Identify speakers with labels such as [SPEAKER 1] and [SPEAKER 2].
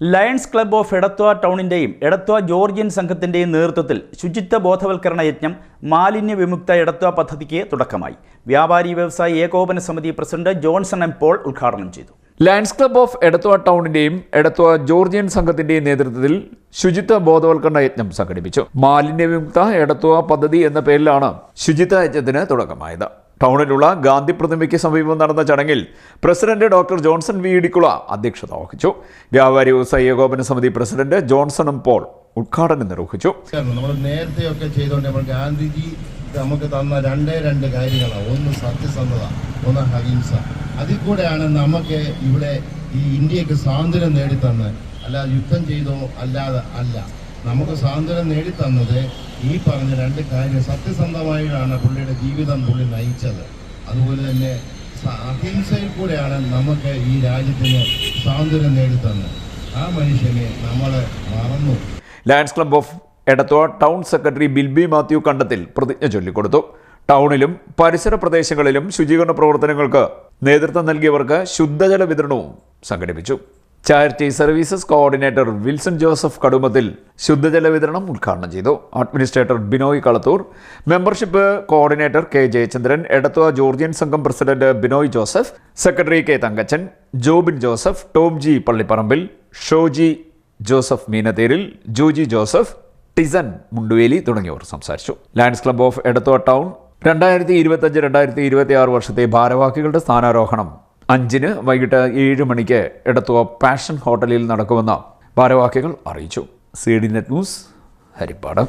[SPEAKER 1] Lions club of Edathua ടൗണിന്റെയും Edathua Georgian സംഘത്തിന്റെയും നേതൃത്വത്തിൽ ശുചിത്വ ബോധവൽക്കരണ യജ്ഞം മാലിന്യ വിമുക്ത എടത്വ പദ്ധതിക്ക് തുടക്കമായി. വ്യാപാരി വ്യവസായി ഏകോപന സമിതി പ്രസിഡന്റ് ജോൺസൺ എം പോൾ ഉദ്ഘാടനം ചെയ്തു.
[SPEAKER 2] ലയൺസ് ക്ലബ്ബ് ഓഫ് എടത്വ ടൗണിന്റെയും എടത്വ ജോർജിയൻ സംഘത്തിന്റെയും നേതൃത്വത്തിൽ ശുചിത്വ ബോധവൽക്കരണ യജ്ഞം സംഘടിപ്പിച്ചു. മാലിന്യ വിമുക്ത എടത്വ പദ്ധതി എന്ന പേരിലാണ് ശുചിത്വ യജ്ഞത്തിന് തുടക്കമായത്. ടൗണിലുള്ള ഗാന്ധി പ്രതിമയ്ക്ക് സമീപം നടന്ന ചടങ്ങിൽ president doctor Johnson V Idikkula അധ്യക്ഷത വഹിച്ചു. വ്യാപാരി വ്യവസായ ഏകോപന സമിതി പ്രസിഡന്റ് ജോൺസണും പോൾ ഉദ്ഘാടനം നിർവഹിച്ചു.
[SPEAKER 3] നമ്മൾ നേരത്തെയൊക്കെ ചെയ്തുകൊണ്ട് നമ്മൾ ഗാന്ധിജി നമുക്ക് തന്ന രണ്ടേ രണ്ട് കാര്യങ്ങളാണ് ഒന്ന് സത്യസന്ധത ഒന്ന് അഹിംസ. അതിൽ കൂടെയാണ് നമുക്ക് ഇവിടെ ഈ ഇന്ത്യയ്ക്ക് സ്വാതന്ത്ര്യം നേടിത്തന്ന് അല്ലാതെ യുദ്ധം ചെയ്തോ അല്ലാതെ അല്ല. നമുക്ക് സ്വാതന്ത്ര്യം നേടിത്തന്നത് ഈ പറഞ്ഞ രണ്ട് കാര്യം സത്യസന്ധമായിട്ടാണ് പുള്ളിയുടെ ജീവിതം പുള്ളി നയിച്ചത്. അതുപോലെ തന്നെ അഹിംസയിൽ കൂടെയാണ് നമുക്ക് ഈ രാജ്യത്തിന് സ്വാതന്ത്ര്യം നേടിത്തന്നത്. ആ മനുഷ്യനെ നമ്മൾ മറന്നു.
[SPEAKER 2] Lions club of Edathua town secretary Bilby Matthew Kandathil പ്രതിജ്ഞ ചൊല്ലിക്കൊടുത്തു. ടൗണിലും പരിസര പ്രദേശങ്ങളിലും ശുചീകരണ പ്രവർത്തനങ്ങൾക്ക് നേതൃത്വം നൽകിയവർക്ക് ശുദ്ധജല വിതരണവും സംഘടിപ്പിച്ചു. Charity services coordinator Wilson Joseph Kadumathil ശുദ്ധജല വിതരണം ഉദ്ഘാടനം ചെയ്തു. Administrator Binoy Kalathoor membership coordinator K Jayachandran Edathua Georgian സംഘം president Binoy Joseph secretary K Thankachan Jobin Joseph Tom G Pallipparambil Shoji Joseph Meenatheril Joji Joseph Tison Munduveli തുടങ്ങിയവർ സംസാരിച്ചു. Lions club of Edathua town രണ്ടായിരത്തി ഇരുപത്തഞ്ച് രണ്ടായിരത്തി ഇരുപത്തി ആറ് വർഷത്തെ ഭാരവാഹികളുടെ സ്ഥാനാരോഹണം അഞ്ചിന് വൈകിട്ട് ഏഴ് മണിക്ക് എടത്തുവ പാഷൻ ഹോട്ടലിൽ നടക്കുമെന്ന് ഭാരവാഹികൾ അറിയിച്ചു. C D net news Haripad.